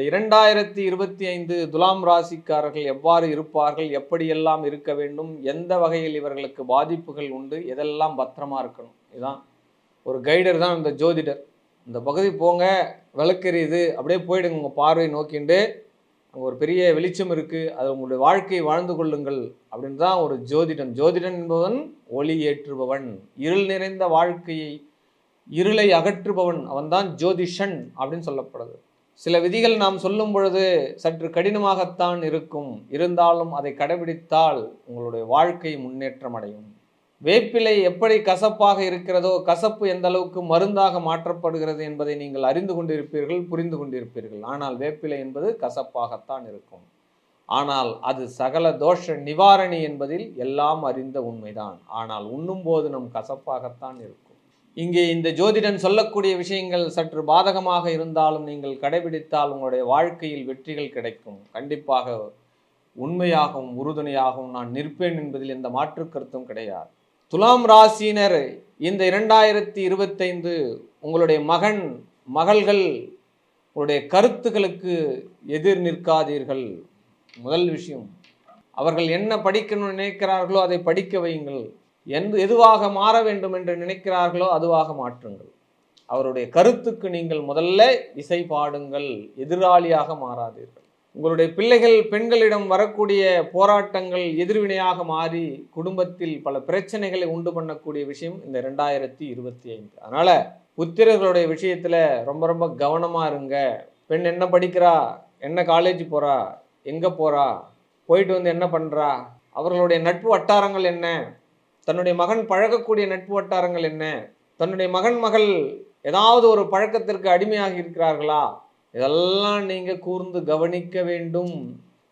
இந்த இரண்டாயிரத்தி இருபத்தி ஐந்து துலாம் ராசிக்காரர்கள் எவ்வாறு இருப்பார்கள் எப்படியெல்லாம் இருக்க வேண்டும் எந்த வகையில் இவர்களுக்கு பாதிப்புகள் உண்டு எதெல்லாம் பத்திரமா இருக்கணும். இதுதான் ஒரு கைடர் தான் இந்த ஜோதிடர். இந்த பகுதி போங்க விளக்கெறியுது அப்படியே போயிடுங்க உங்கள் பார்வை நோக்கிண்டு. அங்கே ஒரு பெரிய வெளிச்சம் இருக்குது அது உங்களுடைய வாழ்க்கையை வாழ்ந்து கொள்ளுங்கள் அப்படின்னு தான் ஒரு ஜோதிடன். ஜோதிடன் என்பவன் ஒளி ஏற்றுபவன் இருள் நிறைந்த வாழ்க்கையை இருளை அகற்றுபவன். அவன்தான் ஜோதிஷன் அப்படின்னு சொல்லப்படுது. சில விதிகள் நாம் சொல்லும் பொழுது சற்று கடினமாகத்தான் இருக்கும். இருந்தாலும் அதை கடைபிடித்தால் உங்களுடைய வாழ்க்கை முன்னேற்றம் அடையும். வேப்பிலை எப்படி கசப்பாக இருக்கிறதோ கசப்பு எந்த அளவுக்கு மருந்தாக மாற்றப்படுகிறது என்பதை நீங்கள் அறிந்து கொண்டிருப்பீர்கள் புரிந்து கொண்டிருப்பீர்கள். ஆனால் வேப்பிலை என்பது கசப்பாகத்தான் இருக்கும். ஆனால் அது சகல தோஷ நிவாரணி என்பதில் எல்லாம் அறிந்த உண்மைதான். ஆனால் உண்ணும்போது நம் கசப்பாகத்தான் இருக்கும். இங்கே இந்த ஜோதிடன் சொல்லக்கூடிய விஷயங்கள் சற்று பாதகமாக இருந்தாலும் நீங்கள் கடைபிடித்தால் உங்களுடைய வாழ்க்கையில் வெற்றிகள் கிடைக்கும். கண்டிப்பாக உண்மையாகவும் உறுதுணையாகவும் நான் நிற்பேன் என்பதில் எந்த மாற்று கருத்தும் கிடையாது. துலாம் ராசியினர் இந்த இரண்டாயிரத்தி இருபத்தைந்து உங்களுடைய மகன் மகள்கள் உங்களுடைய கருத்துக்களுக்கு எதிர் நிற்காதீர்கள். முதல் விஷயம் அவர்கள் என்ன படிக்கணும்னு நினைக்கிறார்களோ அதை படிக்க வையுங்கள். எந்த எதுவாக மாற வேண்டும் என்று நினைக்கிறார்களோ அதுவாக மாற்றுங்கள். அவருடைய கருத்துக்கு நீங்கள் முதல்ல இசை பாடுங்கள் எதிராளியாக மாறாதீர்கள். உங்களுடைய பிள்ளைகள் பெண்களிடம் வரக்கூடிய போராட்டங்கள் எதிர்வினையாக மாறி குடும்பத்தில் பல பிரச்சனைகளை உண்டு பண்ணக்கூடிய விஷயம் இந்த ரெண்டாயிரத்தி இருபத்தி ஐந்து. அதனால புத்திரர்களுடைய விஷயத்துல ரொம்ப ரொம்ப கவனமா இருங்க. பெண் என்ன படிக்கிறா? என்ன காலேஜ் போறா? எங்க போறா? போயிட்டு வந்து என்ன பண்றா? அவர்களுடைய நட்பு வட்டாரங்கள் என்ன? தன்னுடைய மகன் பழகக்கூடிய நட்பு வட்டாரங்கள் என்ன? தன்னுடைய மகன் மகள் ஏதாவது ஒரு பழக்கத்திற்கு அடிமையாகி இருக்கிறார்களா? இதெல்லாம் நீங்கள் கூர்ந்து கவனிக்க வேண்டும்.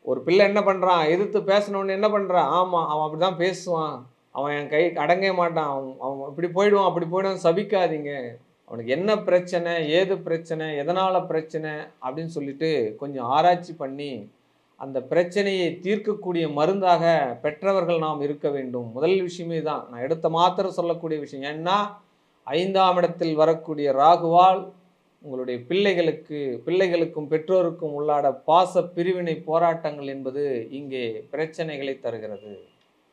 ஒரு பிள்ளை என்ன பண்ணுறான் எதிர்த்து பேசணும்னு என்ன பண்ணுறான் ஆமாம் அவன் அப்படிதான் பேசுவான். அவன் என் கை அடங்கவே மாட்டான். அவன் அவன் இப்படி போயிடுவான் அப்படி போயிடுவான் சபிக்காதீங்க. அவனுக்கு என்ன பிரச்சனை ஏது பிரச்சனை எதனால் பிரச்சனை அப்படின்னு சொல்லிட்டு கொஞ்சம் ஆராய்ச்சி பண்ணி அந்த பிரச்சனையை தீர்க்கக்கூடிய மருந்தாக பெற்றவர்கள் நாம் இருக்க வேண்டும். முதல் விஷயமே தான் நான் எடுத்த மாத்திரம் சொல்லக்கூடிய விஷயம். ஏன்னா ஐந்தாம் இடத்தில் வரக்கூடிய ராகுவால் உங்களுடைய பிள்ளைகளுக்கு பிள்ளைகளுக்கும் பெற்றோருக்கும் உள்ளாட பாச பிரிவினை போராட்டங்கள் என்பது இங்கே பிரச்சனைகளை தருகிறது.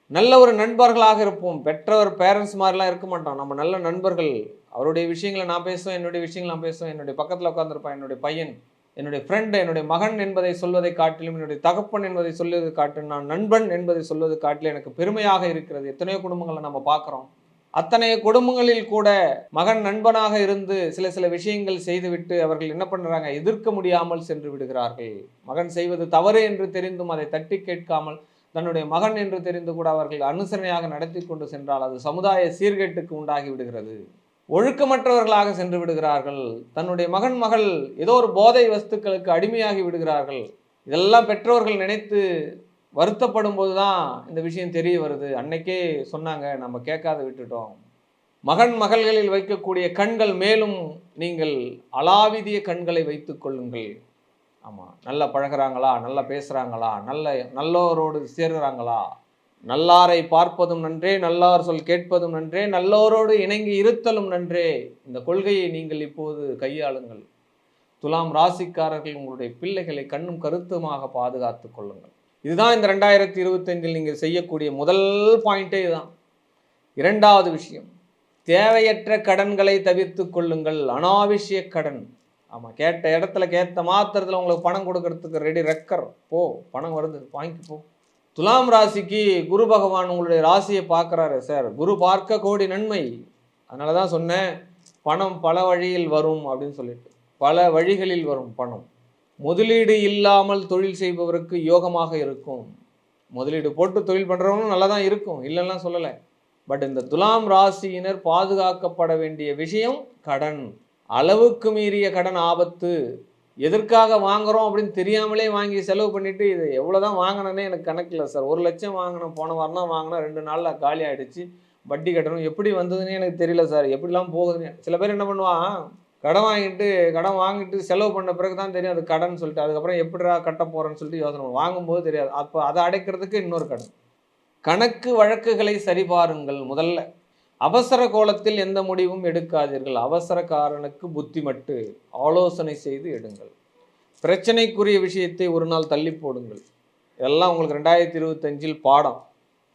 நல்ல ஒரு நண்பர்களாக இருப்போம். பெற்றவர் பேரண்ட்ஸ் மாதிரிலாம் இருக்க மாட்டோம். நம்ம நல்ல நண்பர்கள். அவருடைய விஷயங்களை நான் பேசுவேன் என்னுடைய விஷயங்களை நான் பேசுவேன். என்னுடைய பக்கத்தில் உட்காந்துருப்பான் என்னுடைய பையன். என்னுடைய ஃப்ரெண்ட் என்னுடைய மகன் என்பதை சொல்வதை காட்டிலும் என்னுடைய தகப்பன் என்பதை சொல்வதை காட்டிலும் நான் நண்பன் என்பதை சொல்வது காட்டிலும் எனக்கு பெருமையாக இருக்கிறது. எத்தனையோ குடும்பங்களை நம்ம பார்க்குறோம். அத்தனை குடும்பங்களில் கூட மகன் நண்பனாக இருந்து சில சில விஷயங்கள் செய்துவிட்டு அவர்கள் என்ன பண்ணுறாங்க எதிர்க்க முடியாமல் சென்று விடுகிறார்கள். மகன் செய்வது தவறு என்று தெரிந்தும் அதை தட்டி கேட்காமல் தன்னுடைய மகன் என்று தெரிந்து கூட அவர்கள் அனுசரணையாக நடத்தி கொண்டு சென்றால் அது சமுதாய சீர்கேட்டுக்கு உண்டாகி விடுகிறது. ஒழுக்கமற்றவர்களாக சென்று விடுகிறார்கள். தன்னுடைய மகன் மகள் ஏதோ ஒரு போதை வஸ்துக்களுக்கு அடிமையாகி விடுகிறார்கள். இதெல்லாம் பெற்றோர்கள் நினைத்து வருத்தப்படும் போது தான் இந்த விஷயம் தெரிய வருது. அன்னைக்கே சொன்னாங்க நம்ம கேட்காத விட்டுட்டோம். மகன் மகள்களில் வைக்கக்கூடிய கண்கள் மேலும் நீங்கள் அலாவிதிய கண்களை வைத்துக் கொள்ளுங்கள். ஆமாம் நல்லா பழகுறாங்களா? நல்லா பேசுகிறாங்களா நல்ல நல்லோரோடு சேர்கிறாங்களா? நல்லாரை பார்ப்பதும் நன்றே நல்லார் சொல் கேட்பதும் நன்றே நல்லோரோடு இணங்கி இருத்தலும் நன்றே. இந்த கொள்கையை நீங்கள் இப்போது கையாளுங்கள். துலாம் ராசிக்காரர்கள் உங்களுடைய பிள்ளைகளை கண்ணும் கருத்துமாக பாதுகாத்து கொள்ளுங்கள். இதுதான் இந்த ரெண்டாயிரத்தி இருபத்தஞ்சில் நீங்கள் செய்யக்கூடிய முதல் பாயிண்டே இதுதான். இரண்டாவது விஷயம் தேவையற்ற கடன்களை தவிர்த்து கொள்ளுங்கள். அனாவசிய கடன். ஆமாம் கேட்ட இடத்துல கேட்ட மாத்திரத்தில் உங்களுக்கு பணம் கொடுக்கறதுக்கு ரெடி ரெக்கர் போ பணம் வருது வாங்கி போ துலாம் ராசிக்கு குரு பகவான் உங்களுடைய ராசியை பார்க்குறாரு சார். குரு பார்க்க கோடி நன்மை. அதனால தான் சொன்னேன் பணம் பல வழியில் வரும் அப்படின்னு சொல்லிட்டு. பல வழிகளில் வரும் பணம். முதலீடு இல்லாமல் தொழில் செய்பவருக்கு யோகமாக இருக்கும். முதலீடு போட்டு தொழில் பண்ணுறவங்களும் நல்லா தான் இருக்கும் இல்லைன்னா சொல்லலை. பட் இந்த துலாம் ராசியினர் பாதுகாக்கப்பட வேண்டிய விஷயம் கடன். அளவுக்கு மீறிய கடன் ஆபத்து. எதற்காக வாங்குகிறோம் அப்படின்னு தெரியாமலே வாங்கி செலவு பண்ணிவிட்டு இது எவ்வளோ தான் வாங்கினேனே எனக்கு கணக்கில் சார். ஒரு லட்சம் வாங்கினேன் போன வாரம் தான் வாங்கினேன் ரெண்டு நாளில் காலி ஆகிடுச்சு வட்டி கட்டணும். எப்படி வந்ததுன்னே எனக்கு தெரியல சார். எப்படிலாம் போகுதுன்னு சில பேர் என்ன பண்ணுவான் கடன் வாங்கிட்டு கடன் வாங்கிட்டு செலவு பண்ண பிறகு தான் தெரியும் அது கடன் சொல்லிட்டு. அதுக்கப்புறம் எப்படிடா கட்ட போகிறேன்னு சொல்லிட்டு யோசனை வாங்கும்போது தெரியாது. அப்போ அதை அடைக்கிறதுக்கு இன்னொரு கடன். கணக்கு வழக்குகளை சரிபாருங்கள் முதல்ல. அவசர கோலத்தில் எந்த முடிவும் எடுக்காதீர்கள். அவசரக்காரனுக்கு புத்தி மட்டு ஆலோசனை செய்து எடுங்கள். பிரச்சனைக்குரிய விஷயத்தை ஒரு நாள் தள்ளி போடுங்கள். இதெல்லாம் உங்களுக்கு ரெண்டாயிரத்தி இருபத்தஞ்சில் பாடம்.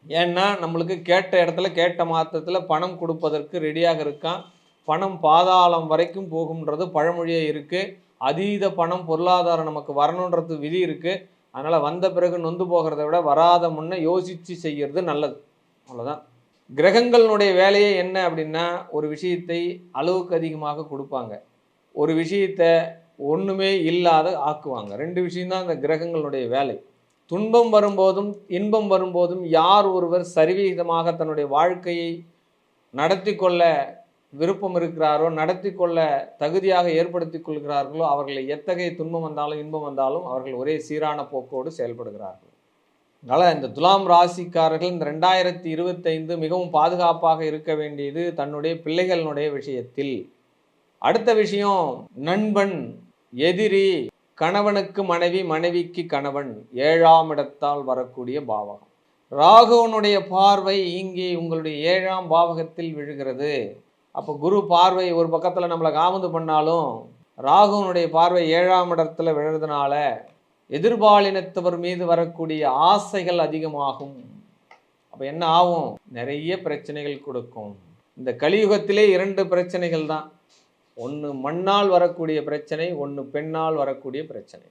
ஏன்னா நம்மளுக்கு கேட்ட இடத்துல கேட்ட மாத்திரத்தில் பணம் கொடுப்பதற்கு ரெடியாக இருக்கான். பணம் பாதாளம் வரைக்கும் போகும்ன்றது பழமொழியே இருக்குது அதீத பணம் பொருளாதாரம் நமக்கு வரணுன்றது விதி இருக்குது அதனால் வந்த பிறகு நொந்து போகிறத விட வராத முன்னே யோசித்து செய்கிறது நல்லது. அவ்வளோதான் கிரகங்களுடைய வேலையே என்ன அப்படின்னா ஒரு விஷயத்தை அளவுக்கு அதிகமாக கொடுப்பாங்க. ஒரு விஷயத்தை ஒன்றுமே இல்லாத ஆக்குவாங்க. ரெண்டு விஷயம்தான் அந்த கிரகங்களுடைய வேலை. துன்பம் வரும்போதும் இன்பம் வரும்போதும் யார் ஒருவர் சரிவிகிதமாக தன்னுடைய வாழ்க்கையை நடத்தி கொள்ள விருப்பம் இருக்கிறாரோ நடத்தி கொள்ள தகுதியாக ஏற்படுத்தி கொள்கிறார்களோ அவர்களை எத்தகைய துன்பம் வந்தாலும் இன்பம் வந்தாலும் அவர்கள் ஒரே சீரான போக்கோடு செயல்படுகிறார்கள். அதனால் இந்த துலாம் ராசிக்காரர்கள் இந்த ரெண்டாயிரத்தி இருபத்தைந்து மிகவும் பாதுகாப்பாக இருக்க வேண்டியது தன்னுடைய பிள்ளைகளினுடைய விஷயத்தில். அடுத்த விஷயம் நண்பன் எதிரி கணவனுக்கு மனைவி மனைவிக்கு கணவன் ஏழாம் இடத்தால் வரக்கூடிய பாவகம். ராகுவனுடைய பார்வை இங்கே உங்களுடைய ஏழாம் பாவகத்தில் விழுகிறது. அப்போ குரு பார்வை ஒரு பக்கத்தில் நம்மளை காமந்து பண்ணாலும் ராகுவனுடைய பார்வை ஏழாம் இடத்துல விழுறதுனால எதிர்பாலினத்தவர் மீது வரக்கூடிய ஆசைகள் அதிகமாகும். அப்போ என்ன ஆகும்? நிறைய பிரச்சனைகள் கொடுக்கும். இந்த கலியுகத்திலே இரண்டு பிரச்சனைகள் தான். ஒன்று மண்ணால் வரக்கூடிய பிரச்சனை ஒன்று பெண்ணால் வரக்கூடிய பிரச்சனை.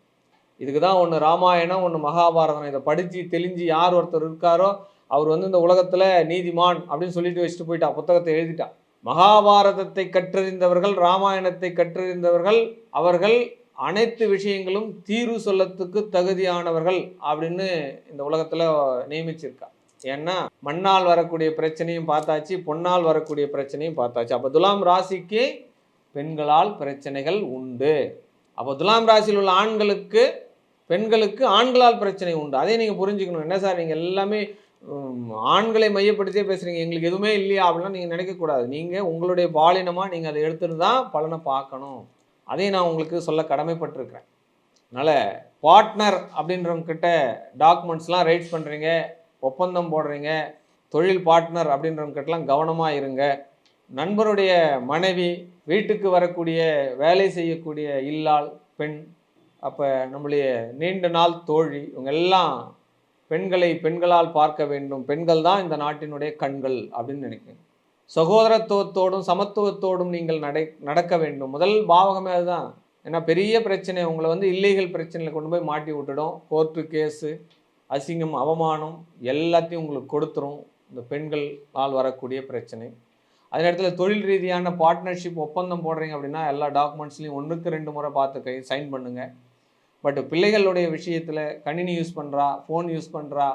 இதுக்கு தான் ஒன்று ராமாயணம் ஒன்று மகாபாரதம். இதை படித்து தெளிஞ்சு யார் ஒருத்தர் இருக்காரோ அவர் வந்து இந்த உலகத்தில் நீதிமான் அப்படின்னு சொல்லிட்டு வச்சுட்டு போயிட்டா புத்தகத்தை எழுதிட்டா. மகாபாரதத்தை கற்றறிந்தவர்கள் ராமாயணத்தை கற்றறிந்தவர்கள் அவர்கள் அனைத்து விஷயங்களும் தீர்வு சொல்லத்துக்கு தகுதியானவர்கள் அப்படின்னு இந்த உலகத்தில் நியமிச்சிருக்கா. ஏன்னா மண்ணால் வரக்கூடிய பிரச்சனையும் பார்த்தாச்சு பொன்னால் வரக்கூடிய பிரச்சனையும் பார்த்தாச்சு. அப்போ துலாம் ராசிக்கு பெண்களால் பிரச்சனைகள் உண்டு. அப்போ துலாம் ராசியில் உள்ள ஆண்களுக்கு பெண்களுக்கு ஆண்களால் பிரச்சனை உண்டு. அதே நீங்கள் புரிஞ்சுக்கணும். என்ன சார் நீங்கள் எல்லாமே ஆண்களை மையப்படுத்தியே பேசுகிறீங்க எங்களுக்கு எதுவுமே இல்லையா அப்படிலாம் நீங்கள் நினைக்கக்கூடாது. நீங்கள் உங்களுடைய பாலினமாக நீங்கள் அதை எடுத்துகிட்டு தான் பலனை பார்க்கணும். அதையும் நான் உங்களுக்கு சொல்ல கடமைப்பட்டிருக்கிறேன். அதனால் பார்ட்னர் அப்படின்றவங்கிட்ட டாக்குமெண்ட்ஸ்லாம் ரைட்ஸ் பண்ணுறீங்க ஒப்பந்தம் போடுறீங்க தொழில் பார்ட்னர் அப்படின்றவங்க கிட்டலாம் கவனமாக இருங்க. நண்பருடைய மனைவி வீட்டுக்கு வரக்கூடிய வேலை செய்யக்கூடிய இல்லாள் பெண் அப்போ நம்முடைய நீண்ட நாள் தோழி இவங்க எல்லாம் பெண்களை பெண்களால் பார்க்க வேண்டும். பெண்கள் தான் இந்த நாட்டினுடைய கண்கள் அப்படின்னு நினைக்கிறேன். சகோதரத்துவத்தோடும் சமத்துவத்தோடும் நீங்கள் நடை நடக்க வேண்டும். முதல் பாவகமே அதுதான். ஏன்னா பெரிய பிரச்சனை உங்களை வந்து இல்லீகல் பிரச்சனையில் கொண்டு போய் மாட்டி விட்டுடும். கோர்ட்டு கேஸு அசிங்கம் அவமானம் எல்லாத்தையும் உங்களுக்கு கொடுத்துரும். இந்த பெண்களால் வரக்கூடிய பிரச்சனை. அதே நேரத்தில் தொழில் ரீதியான பார்ட்னர்ஷிப் ஒப்பந்தம் போடுறீங்க அப்படின்னா எல்லா டாக்குமெண்ட்ஸ்லையும் ஒன்றுக்கு ரெண்டு முறை பார்த்து கை சைன் பண்ணுங்கள் பட் பிள்ளைகளுடைய விஷயத்தில் கணினி யூஸ் பண்ணுறா ஃபோன் யூஸ் பண்ணுறா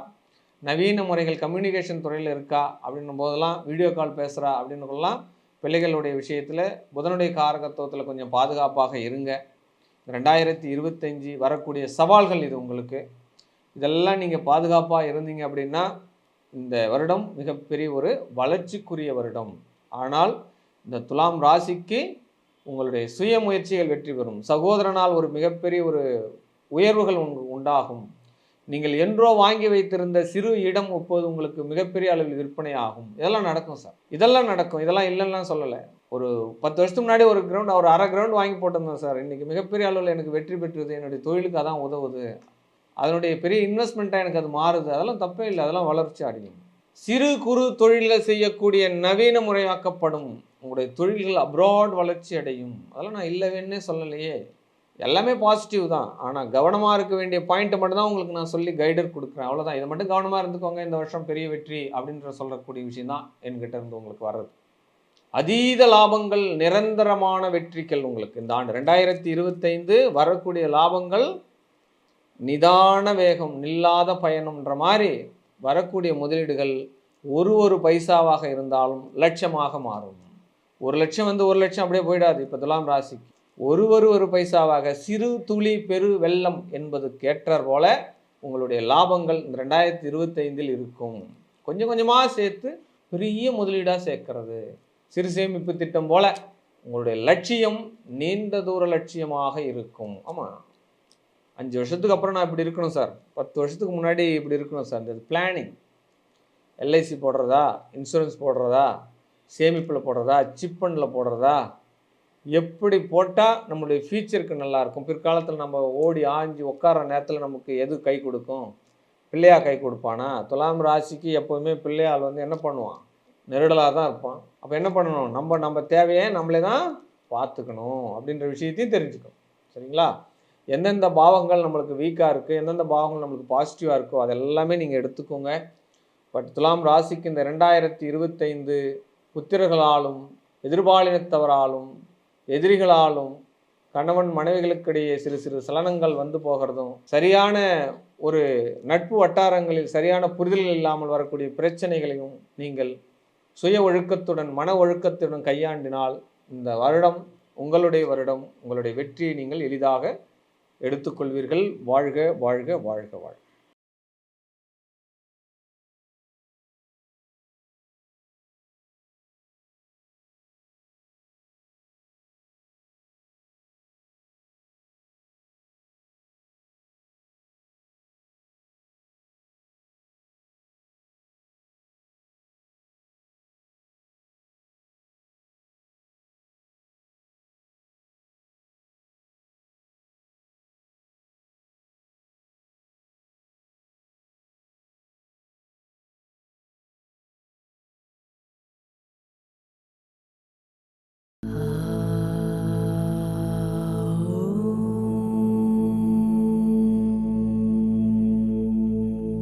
நவீன முறைகள் கம்யூனிகேஷன் துறையில் இருக்கா அப்படின்னும் போதெல்லாம் வீடியோ கால் பேசுகிறா அப்படின்னுலாம் பிள்ளைகளுடைய விஷயத்தில் புதனுடைய காரகத்துவத்தில் கொஞ்சம் பாதுகாப்பாக இருங்க. ரெண்டாயிரத்தி இருபத்தஞ்சி வரக்கூடிய சவால்கள் இது உங்களுக்கு. இதெல்லாம் நீங்கள் பாதுகாப்பாக இருந்தீங்க அப்படின்னா இந்த வருடம் மிகப்பெரிய ஒரு வளர்ச்சிக்குரிய வருடம். ஆனால் இந்த துலாம் ராசிக்கு உங்களுடைய சுய முயற்சிகள் வெற்றி பெறும். சகோதரனால் ஒரு மிகப்பெரிய ஒரு உயர்வுகள் உங்க- உண்டாகும். நீங்கள் என்றோ வாங்கி வைத்திருந்த சிறு இடம் இப்போது உங்களுக்கு மிகப்பெரிய அளவில் விற்பனை ஆகும். இதெல்லாம் நடக்கும் சார். இதெல்லாம் நடக்கும். இதெல்லாம் இல்லைன்னா சொல்லலை. ஒரு பத்து வருஷத்துக்கு முன்னாடி ஒரு கிரவுண்ட் ஒரு அரை கிரவுண்ட் வாங்கி போட்டிருந்தோம் சார். இன்றைக்கி மிகப்பெரிய அளவில் எனக்கு வெற்றி பெற்றது. என்னுடைய தொழிலுக்கு அதான் உதவுது. அதனுடைய பெரிய இன்வெஸ்ட்மெண்ட்டாக எனக்கு அது மாறுது. அதெல்லாம் தப்பே இல்லை. அதெல்லாம் வளர்ச்சி அடையும். சிறு குறு தொழில்கள் செய்யக்கூடிய நவீன முறையாக்கப்படும். உங்களுடைய தொழில்கள் அப்ராட் வளர்ச்சி அடையும். அதெல்லாம் நான் இல்லவேன்னே சொல்லலையே. எல்லாமே பாசிட்டிவ் தான். ஆனால் கவனமாக இருக்க வேண்டிய பாயிண்ட்டை மட்டும் தான் உங்களுக்கு நான் சொல்லி கைடர் கொடுக்குறேன். அவ்வளோதான் இதை மட்டும் கவனமாக இருந்துக்கோங்க. இந்த வருஷம் பெரிய வெற்றி அப்படின்ற சொல்லக்கூடிய விஷயம் தான் என்கிட்ட இருந்து உங்களுக்கு வர்றது. அதீத லாபங்கள் நிரந்தரமான வெற்றிகள் உங்களுக்கு. இந்த ஆண்டு ரெண்டாயிரத்தி இருபத்தைந்து வரக்கூடிய லாபங்கள் நிதான வேகம் நில்லாத பயணம்ன்ற மாதிரி வரக்கூடிய முதலீடுகள் ஒரு ஒரு பைசாவாக இருந்தாலும் லட்சமாக மாறும். ஒரு லட்சம் வந்து ஒரு லட்சம் அப்படியே போயிடாது. இப்போ துலாம் ராசிக்கு. ஒரு ஒரு ஒரு பைசாவாக சிறு துளி பெரு வெள்ளம் என்பதுக்கு கேட்டார் போல உங்களுடைய லாபங்கள் இந்த ரெண்டாயிரத்தி இருபத்தைந்தில் இருக்கும். கொஞ்சம் கொஞ்சமாக சேர்த்து பெரிய முதலீடாக சேர்க்கறது. சிறு சேமிப்பு திட்டம் போல உங்களுடைய லட்சியம் நீண்ட தூர லட்சியமாக இருக்கும். ஆமாம் அஞ்சு வருஷத்துக்கு அப்புறம் நான் இப்படி இருக்கணும் சார். பத்து வருஷத்துக்கு முன்னாடி இப்படி இருக்கணும் சார். இந்த பிளானிங். எல்ஐசி போடுறதா? இன்சூரன்ஸ் போடுறதா? சேமிப்பில் போடுறதா? சிப்பனில் போடுறதா? எப்படி போட்டால் நம்மளுடைய ஃபியூச்சருக்கு நல்லாயிருக்கும்? பிற்காலத்தில் நம்ம ஓடி ஆஞ்சு உட்கார நேரத்தில் நமக்கு எது கை கொடுக்கும்? பிள்ளையா கை கொடுப்பானா? துலாம் ராசிக்கு எப்போதுமே பிள்ளையால் வந்து என்ன பண்ணுவான்? நெருடலாக தான் இருப்பான். அப்போ என்ன பண்ணணும்? நம்ம நம்ம தேவையை நம்மளே தான் பார்த்துக்கணும் அப்படின்ற விஷயத்தையும் தெரிஞ்சுக்கணும். சரிங்களா? எந்தெந்த பாவங்கள் நம்மளுக்கு வீக்காக இருக்குது எந்தெந்த பாவங்கள் நம்மளுக்கு பாசிட்டிவாக இருக்கோ? அதெல்லாமே நீங்கள் எடுத்துக்கோங்க. பட் துலாம் ராசிக்கு இந்த ரெண்டாயிரத்தி இருபத்தைந்து புத்திரர்களாலும் எதிர்பாலினத்தவராலும் எதிரிகளாலும் கணவன் மனைவிகளுக்கிடையே சிறு சிறு சலனங்கள் வந்து போகிறதும் சரியான ஒரு நட்பு வட்டாரங்களில் சரியான புரிதல்கள் இல்லாமல் வரக்கூடிய பிரச்சனைகளையும் நீங்கள் சுய ஒழுக்கத்துடன் மன ஒழுக்கத்துடன் கையாண்டினால் இந்த வருடம் உங்களுடைய வருடம் உங்களுடைய வெற்றியை நீங்கள் எளிதாக எடுத்துக்கொள்வீர்கள். வாழ்க வாழ்க வாழ்க வாழ்க.